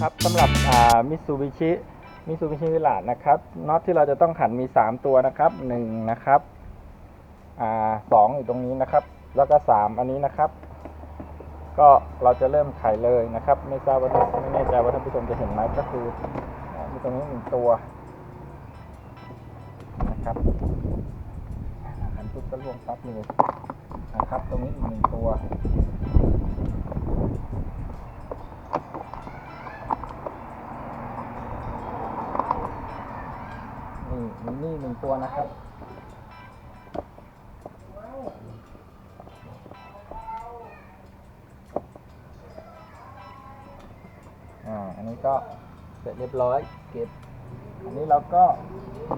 ครับสำหรับมิตซูบิชิมิตซูบิชิวิลาดนะครับน็อตที่เราจะต้องขันมี 3 ตัวนะครับ1นะครับอสองอยู่ตรงนี้นะครับ แล้วก็ 3 อันนี้นะครับ ก็เราจะเริ่มไขเลยนะครับ ไม่ทราบว่าไม่แน่ใจว่าท่านผู้ชมจะเห็นไหมก็คือมีตรงนี้หนึ่งตัวนะครับหันปุ๊บก็รวมปั๊บเลยนะครับ ตรงนี้อีกหนึ่งตัว มีนี่หนึ่งตัวนะครับอ่าอันนี้ก็เสร็จเรียบร้อยเก็บ อันนี้เราก็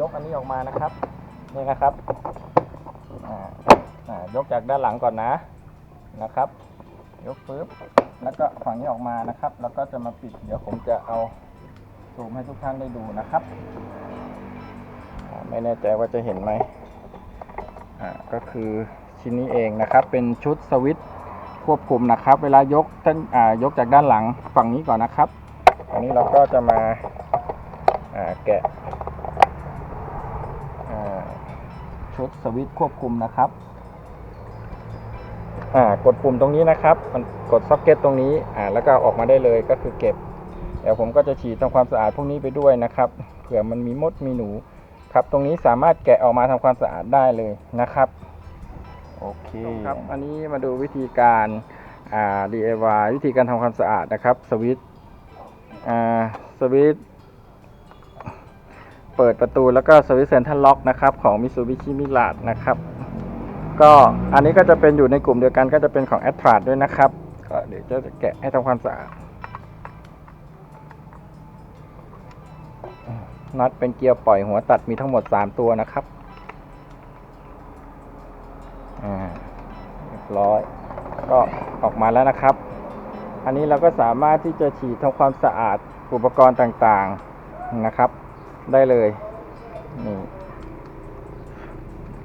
ยกอันนี้ออกมานะครับนี่นะครับอ่าอ่ายกจากด้านหลังก่อนนะนะครับ ยกปึ๊บแล้วก็ฝั่งนี้ออกมานะครับ แล้วก็จะมาปิด เดี๋ยวผมจะเอาซูมให้ทุกท่านได้ดูนะครับ ไม่แน่ใจว่าจะเห็นไหมอ่าก็คือชิ้นนี้เองนะครับ เป็นชุดสวิตช์ควบคุมนะครับ เวลายกท่านอ่ายกจากด้านหลังฝั่งนี้ก่อนนะครับ อันนี้เราก็จะมาอ่าแกะอ่าชุดสวิตช์ควบคุมนะครับอ่ากดปุ่มตรงนี้นะครับ มันกดซ็อกเก็ตตรงนี้อ่าแล้วก็อออกมาได้เลยก็คือเก็บ เดี๋ยวผมก็จะฉีดทำความสะอาดพวกนี้ไปด้วยนะครับ เผื่อมันมีมดมีหนู ครับตรงนี้สามารถแกะออกมาทำความสะอาดได้เลยนะครับโอเคครับอันนี้มาดูวิธีการอ่า DIY วิธีการทำความสะอาดนะครับสวิตช์อ่าสวิตช์เปิดประตูแล้วก็สวิตช์เซนทรัลล็อกนะครับของ Mitsubishi m i r a g นะครับก็อันนี้ก็จะเป็นอยู่ในกลุ่มเดียวกันก็จะเป็นของ a t r a ด้วยนะครับก็เดี๋ยวจะแกะให้ทำความสะอาด น็อตเป็นเกียร์ปล่อยหัวตัดมีทั้งหมด 3 ตัวนะครับอ่าเรียบร้อย ก็ออกมาแล้วนะครับ อันนี้เราก็สามารถที่จะฉีดทำความสะอาดอุปกรณ์ต่างๆนะครับ ได้เลยนี่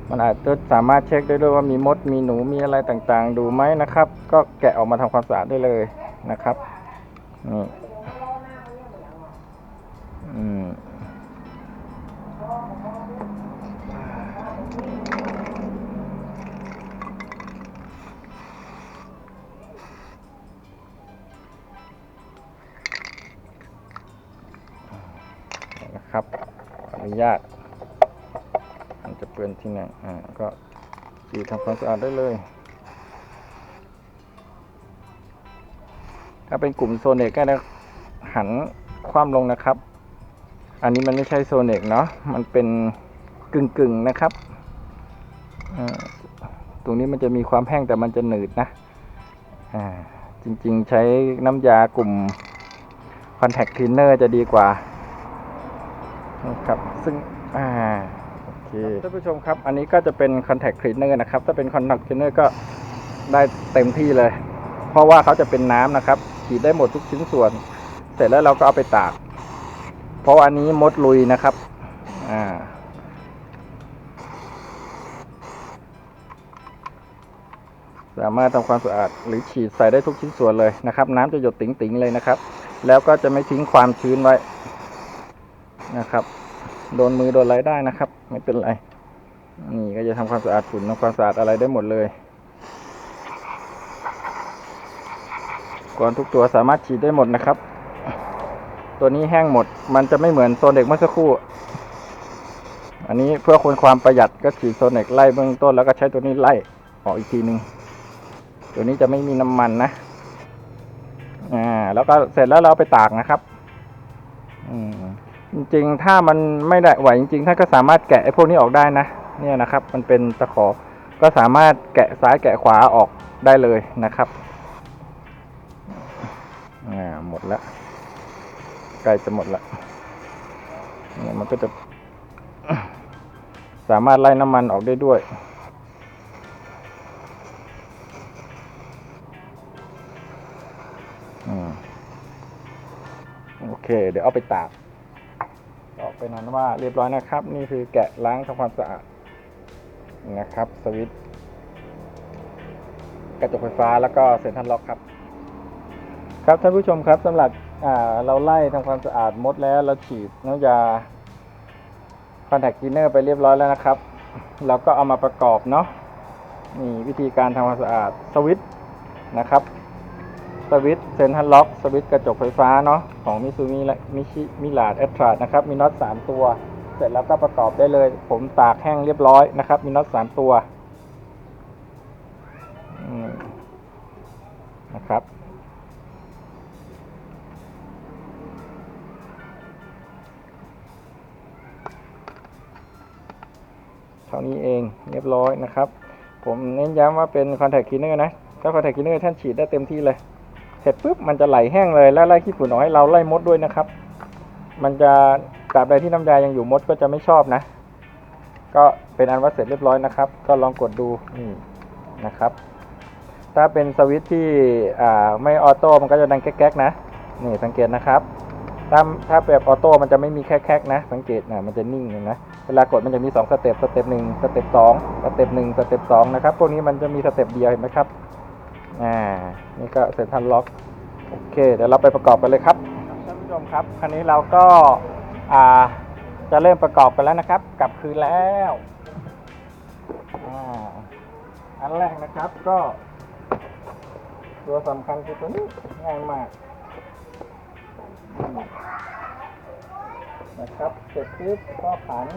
มันอาจจะสามารถเช็คได้ด้วยว่ามีมดมีหนูมีอะไรต่างๆ ดูไหมนะครับ ก็แกะออกมาทำความสะอาดได้เลยนะครับนี่ ขออนุญาตมันจะเปื้อนที่ไหนอ่าก็ฉีดทำความสะอาดได้เลย ถ้าเป็นกลุ่มโซเนกก็จะหันคว่ำลงนะครับ อันนี้มันไม่ใช่โซเนกเนาะมันเป็นกึ่งกึ่งนะครับอ่าตรงนี้มันจะมีความแห้งแต่มันจะหนืดนะอ่าจริงๆใช้น้ำยากลุ่ม Contact Cleaner จะดีกว่า นะครับซึ่งอ่าโอเคท่านผู้ชมครับ อันนี้ก็จะเป็น contact cleaner นะครับ ถ้าเป็น contact cleaner ก็ได้เต็มที่เลย เพราะว่าเขาจะเป็นน้ำนะครับฉีดได้หมดทุกชิ้นส่วน เสร็จแล้วเราก็เอาไปตาก เพราะว่าอันนี้มดลุยนะครับอ่าสามารถทำความสะอาดหรือฉีดใส่ได้ทุกชิ้นส่วนเลยนะครับ น้ำจะหยดติ๋งๆเลยนะครับ แล้วก็จะไม่ทิ้งความชื้นไว้ นะครับ โดนมือโดนอะไรได้นะครับ ไม่เป็นไร นี่ก็จะทำความสะอาดฝุ่นทำความสะอาดอะไรได้หมดเลยก่อนทุกตัวสามารถฉีดได้หมดนะครับ ตัวนี้แห้งหมด มันจะไม่เหมือนโซนเด็กเมื่อสักครู่ อันนี้เพื่อคนความประหยัดก็ฉีดโซนเด็กไล่เบื้องต้นแล้วก็ใช้ตัวนี้ไล่ออกอีกทีหนึ่งตัวนี้จะไม่มีน้ำมันนะอ่าแล้วก็เสร็จแล้วเราไปตากนะครับ อืม จริงๆ ถ้ามันไม่ได้ไหวจริงๆท่านก็สามารถแกะไอ้พวกนี้ออกได้นะ เนี่ยนะครับ มันเป็นตะขอ ก็สามารถแกะซ้ายแกะขวาออกได้เลยนะครับอ่าหมดละใกล้จะหมดละเนี่ยมันก็จะ สามารถไล่น้ำมันออกได้ด้วยอโอเค เดี๋ยวเอาไปตาก เป็นนั้นว่าเรียบร้อยนะครับ นี่คือแกะล้างทำความสะอาดนะครับ สวิตช์กระจกไฟฟ้าแล้วก็เซ็นทรัลล็อกครับ ครับท่านผู้ชมครับสำหรับเราไล่ทำความสะอาดมดแล้วเราฉีดน้ำยาคอนแทคคลีนเนอร์ไปเรียบร้อยแล้วนะครับ เราก็เอามาประกอบเนาะนี่วิธีการทำความสะอาดสวิตช์นะครับ สวิตเซนทรัลล็อกสวิตกระจกไฟฟ้าเนาะของมิซูมิและมิชิมิลาดแอตราดนะครับ มีน็อตสามตัว เสร็จแล้วก็ประกอบได้เลย ผมตากแห้งเรียบร้อยนะครับ มีน็อตสามตัวนะครับ เท่านี้เองเรียบร้อยนะครับ ผมเน้นย้ำว่าเป็นคอนแทคคลีนเนอร์นะถ้าคอนแทคคลีนเนอร์ท่านฉีดได้เต็มที่เลย เสร็จปุ๊บมันจะไหลแห้งเลยแล้วไล่ขี้ฝุ่นออกให้เราไล่มดด้วยนะครับ มันจะตราบใดที่น้ำยายังอยู่มดก็จะไม่ชอบนะ ก็เป็นอันว่าเสร็จเรียบร้อยนะครับ ก็ลองกดดูนี่นะครับ ถ้าเป็นสวิตที่ไม่ออโต้มันก็จะดังแก๊กๆนะนี่สังเกตนะครับถ้าถ้าแบบออโต้มันจะไม่มีแค่แคกนะ สังเกตนะมันจะนิ่งนะเวลากดมันจะมี2สเต็ปสเต็ปหนึ่งสเต็ปสองสเต็ปหนึ่งสเต็ปสองนะครับพวกนี้มันจะมีสเต็ปเดียวเห็นไหมครับ อ่า นี่ก็เซ็นทรัลล็อก โอเค เดี๋ยวเราไปประกอบกันเลยครับ ท่านผู้ชมครับคราวนี้เราก็อ่าจะเริ่มประกอบกันแล้วนะครับ กลับคืนแล้วอ่าอันแรกนะครับก็ ตัวสำคัญคือตัวนี้ง่ายมากนี่นะครับ เสร็จปุ๊บก็ผัน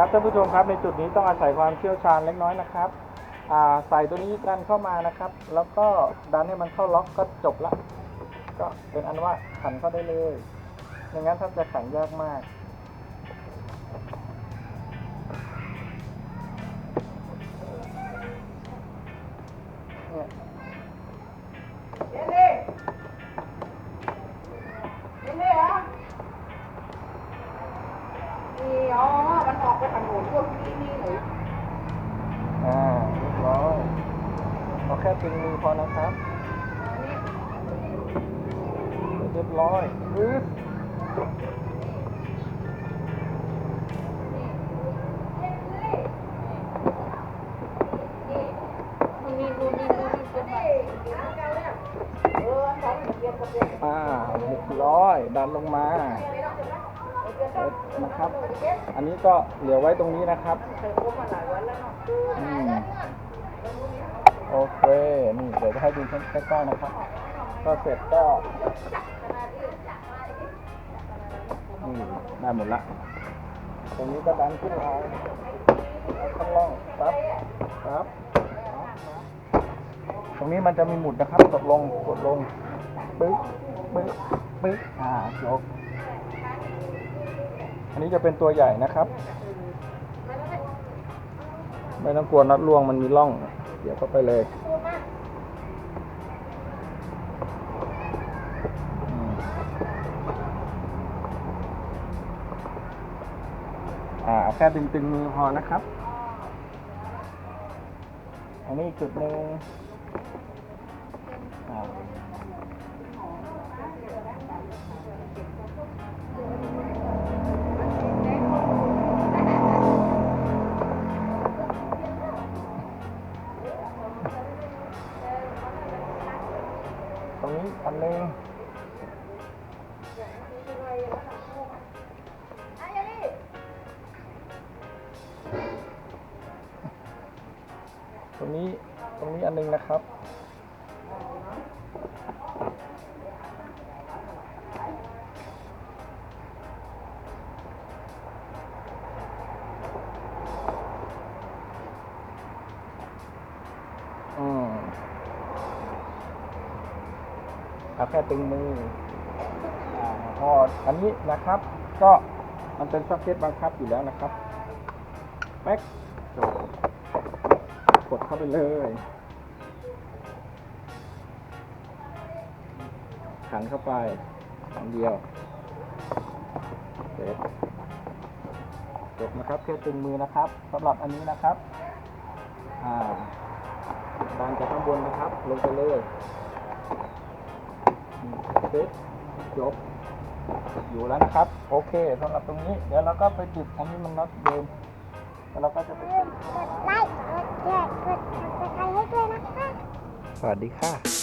ครับท่านผู้ชมครับในจุดนี้ต้องอาศัยความเชี่ยวชาญเล็กน้อยนะครับใส่ตัวนี้ดันเข้ามานะครับ แล้วก็ดันให้มันเข้าล็อกก็จบละ ก็เป็นอันว่าขันเข้าได้เลยไม่งั้นถ้าจะขันยากมาก ไปทางโน้นพวกนี้นี่เลยอ่าเรียบร้อยเอาแค่ตึงมือพอนะครับเรียบร้อยปึ๊บมันมีนู่นนี่นู่นนี่เป็นแบบเออสองเกียร์กับเกียร์อ่าเรียบร้อยดันลงมา นะครับ อันนี้ก็เหลือไว้ตรงนี้นะครับอืมโอเค นี่เดี๋ยวจะให้ดูใกล้ๆนะครับ ก็เสร็จก็นี่ได้หมดละ ตรงนี้ก็ดันขึ้นมาข้างล่างปั๊บปั๊บปั๊บตรงนี้มันจะมีหมุดนะครับ กดลง กดลงปึ๊บปึ๊บปึ๊บอ่ายก อันนี้จะเป็นตัวใหญ่นะครับ ไม่ต้องกลัวน็อตล่วงมันมีร่อง เดี๋ยวเข้าไปเลยอ่าเอาแค่ตึงๆมือพอนะครับ อันนี้จุดหนึ่งอ่า รงนี้อันหนึงตรงนี้ตรงนี้อันหนึงนะครับ เอาแค่ตึงมืออพออันนี้นะครับ ก็มันเป็นซ็อกเก็ตบังคับอยู่แล้วนะครับแป๊กจบกดเข้าไปเลยขันเข้าไปอันเดียวเสร็จจบนะครับแค่ตึงมือนะครับสำหรับอันนี้นะครับ อ่าดันจากข้างบนนะครับ ลงไปเลย เสร็จจบ อยู่แล้วนะครับ โอเคสำหรับตรงนี้ เดี๋ยวเราก็ไปติดอันนี้มันน็อตเดิมแล้วเราก็จะไปกดไลค์กดแชร์กดซับสไครต์ให้ด้วยนะคะ สวัสดีค่ะ